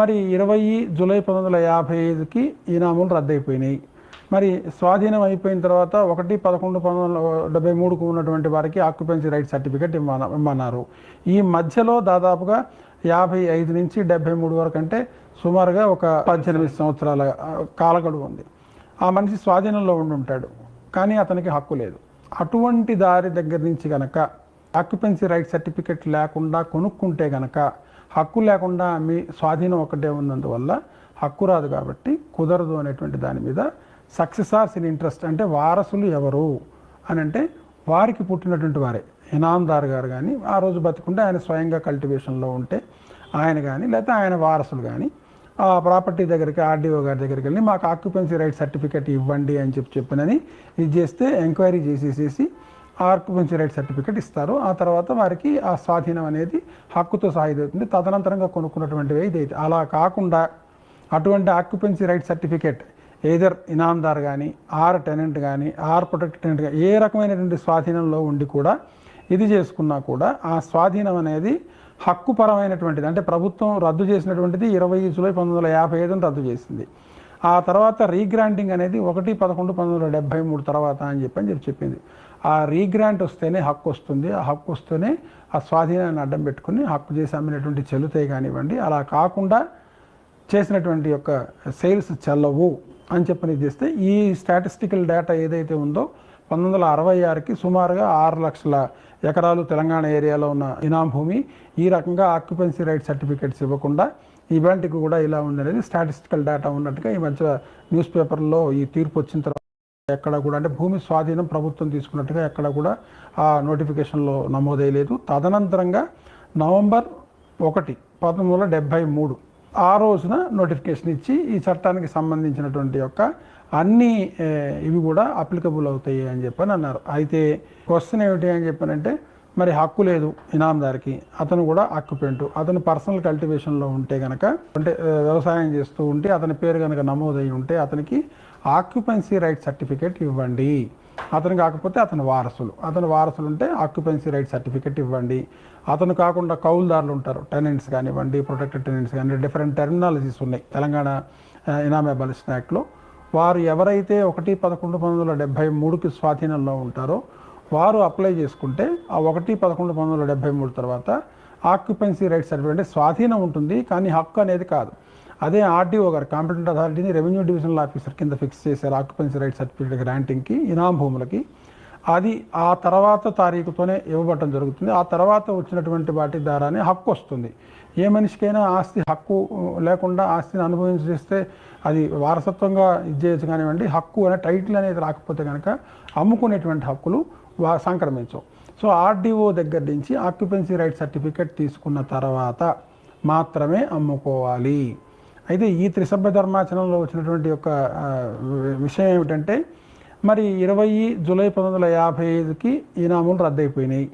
మరి ఇరవై జూలై పంతొమ్మిది వందల యాభై ఐదుకి ఈనాములు రద్దయిపోయినాయి. మరి స్వాధీనం అయిపోయిన తర్వాత ఒకటి పదకొండు పంతొమ్మిది వందల డెబ్బై మూడుకు ఉన్నటువంటి వారికి ఆక్యుపెన్సీ రైట్ సర్టిఫికేట్ ఇమ్మన ఇమ్మన్నారు. ఈ మధ్యలో దాదాపుగా యాభై ఐదు నుంచి డెబ్బై మూడు వరకు అంటే సుమారుగా ఒక పద్దెనిమిది సంవత్సరాల కాలగడు కాలగడువు ఉంది. ఆ మనిషి స్వాధీనంలో ఉండి ఉంటాడు కానీ అతనికి హక్కు లేదు. అటువంటి దారి దగ్గర నుంచి గనక ఆక్యుపెన్సీ రైట్ సర్టిఫికెట్ లేకుండా కొనుక్కుంటే గనక హక్కు లేకుండా మీ స్వాధీనం ఒకటే ఉన్నందువల్ల హక్కు రాదు కాబట్టి కుదరదు అనేటువంటి దాని మీద సక్సెసార్స్ ఇన్ ఇంట్రెస్ట్ అంటే వారసులు ఎవరు అని అంటే వారికి పుట్టినటువంటి వారే. ఇనాందార్ గారు కానీ ఆ రోజు బతికుంటే ఆయన స్వయంగా కల్టివేషన్లో ఉంటే ఆయన కానీ లేకపోతే ఆయన వారసులు కానీ ఆ ప్రాపర్టీ దగ్గరికి ఆర్డీఓ గారి దగ్గరికి వెళ్ళి మాకు ఆక్యుపెన్సీ రైట్ సర్టిఫికేట్ ఇవ్వండి అని చెప్పి చెప్పినని ఇది చేస్తే ఎంక్వైరీ చేసేసేసి ఆక్యుపెన్సీ రైట్ సర్టిఫికేట్ ఇస్తారు. ఆ తర్వాత వారికి ఆ స్వాధీనం అనేది హక్కుతో సాయుధవుతుంది తదనంతరంగా కొనుక్కున్నటువంటివి ఇదైతే. అలా కాకుండా అటువంటి ఆక్యుపెన్సీ రైట్ సర్టిఫికేట్ ఏదర్ ఇనాందార్ కానీ ఆర్ టెనెంట్ కానీ ఆర్ ప్రొటెక్ట్ టెనెంట్ కానీ ఏ రకమైనటువంటి స్వాధీనంలో ఉండి కూడా ఇది చేసుకున్నా కూడా ఆ స్వాధీనం అనేది హక్కుపరమైనటువంటిది. అంటే ప్రభుత్వం రద్దు చేసినటువంటిది ఇరవై జూలై పంతొమ్మిది వందల యాభై ఐదును రద్దు చేసింది. ఆ తర్వాత రీగ్రాంటింగ్ అనేది ఒకటి పదకొండు పంతొమ్మిది వందల డెబ్బై మూడు తర్వాత అని చెప్పి అని చెప్పి చెప్పింది. ఆ రీగ్రాంట్ వస్తేనే హక్కు వస్తుంది. ఆ హక్కు వస్తేనే ఆ స్వాధీనాన్ని అడ్డం పెట్టుకుని హక్కు చేసి అమ్మినటువంటి చెల్లుతాయి కానివ్వండి అలా కాకుండా చేసినటువంటి యొక్క సేల్స్ చెల్లవు అని చెప్పని చేస్తే ఈ స్టాటిస్టికల్ డేటా ఏదైతే ఉందో పంతొమ్మిది వందల అరవై ఆరుకి సుమారుగా ఆరు లక్షల ఎకరాలు తెలంగాణ ఏరియాలో ఉన్న ఇనాం భూమి ఈ రకంగా ఆక్యుపెన్సీ రైట్ సర్టిఫికేట్స్ ఇవ్వకుండా ఇవాంటికి కూడా ఇలా ఉంది అనేది స్టాటిస్టికల్ డేటా ఉన్నట్టుగా ఈ మధ్య న్యూస్ పేపర్లో ఈ తీర్పు వచ్చిన తర్వాత ఎక్కడ కూడా అంటే భూమి స్వాధీనం ప్రభుత్వం తీసుకున్నట్టుగా ఎక్కడ కూడా ఆ నోటిఫికేషన్లో నమోదయ్యలేదు. తదనంతరంగా నవంబర్ ఒకటి పంతొమ్మిది వందల డెబ్బై మూడు ఆ రోజున నోటిఫికేషన్ ఇచ్చి ఈ చట్టానికి సంబంధించినటువంటి యొక్క అన్ని ఇవి కూడా అప్లికబుల్ అవుతాయి అని చెప్పని అన్నారు. అయితే క్వశ్చన్ ఏమిటి అని చెప్పానంటే మరి హక్కు లేదు ఇనాందారికి అతను కూడా అక్యుపెంట్ అతను పర్సనల్ కల్టివేషన్లో ఉంటే గనక అంటే వ్యవసాయం చేస్తూ ఉంటే అతని పేరు కనుక నమోదై ఉంటే అతనికి ఆక్యుపెన్సీ రైట్ సర్టిఫికేట్ ఇవ్వండి. అతను కాకపోతే అతని వారసులు. అతని వారసులు ఉంటే ఆక్యుపెన్సీ రైట్ సర్టిఫికేట్ ఇవ్వండి. అతను కాకుండా కౌలుదారులు ఉంటారు. టెనెంట్స్ కానివ్వండి ప్రొటెక్టెడ్ టెనెంట్స్ కానీ డిఫరెంట్ టెర్మినాలజీస్ ఉన్నాయి. తెలంగాణ ఇనామే బలిషన్ యాక్ట్లో వారు ఎవరైతే ఒకటి పదకొండు పంతొమ్మిది వందల డెబ్బై మూడుకి స్వాధీనంలో ఉంటారో వారు అప్లై చేసుకుంటే ఆ ఒకటి పదకొండు పంతొమ్మిది వందల డెబ్బై మూడు తర్వాత ఆక్యుపెన్సీ రైట్ సర్టిఫికేట్ అంటే స్వాధీనం ఉంటుంది కానీ హక్కు అనేది కాదు. అదే ఆర్డీఓ గారు కాంపిటెంట్ అథారిటీని రెవెన్యూ డివిజనల్ ఆఫీసర్ కింద ఫిక్స్ చేశారు ఆక్యుపెన్సీ రైట్ సర్టిఫికేట్ గ్రాంటింగ్కి ఇనాం భూములకి. అది ఆ తర్వాత తారీఖుతోనే ఇవ్వబడటం జరుగుతుంది. ఆ తర్వాత వచ్చినటువంటి వాటి ద్వారానే హక్కు వస్తుంది. ఏ మనిషికైనా ఆస్తి హక్కు లేకుండా ఆస్తిని అనుభవించేస్తే అది వారసత్వంగా ఇచ్చేయచ్చు కానివ్వండి హక్కు అనే టైటిల్ అనేది రాకపోతే కనుక అమ్ముకునేటువంటి హక్కులు వా సంక్రమించవు. సో ఆర్డీఓ దగ్గర నుంచి ఆక్యుపెన్సీ రైట్ సర్టిఫికేట్ తీసుకున్న తర్వాత మాత్రమే అమ్ముకోవాలి. అయితే ఈ త్రిసభ్య ధర్మాచరణలో వచ్చినటువంటి యొక్క విషయం ఏమిటంటే మరి ఇరవై జూలై పంతొమ్మిది వందల యాభై ఐదుకి ఈనాములు రద్దయిపోయినాయి.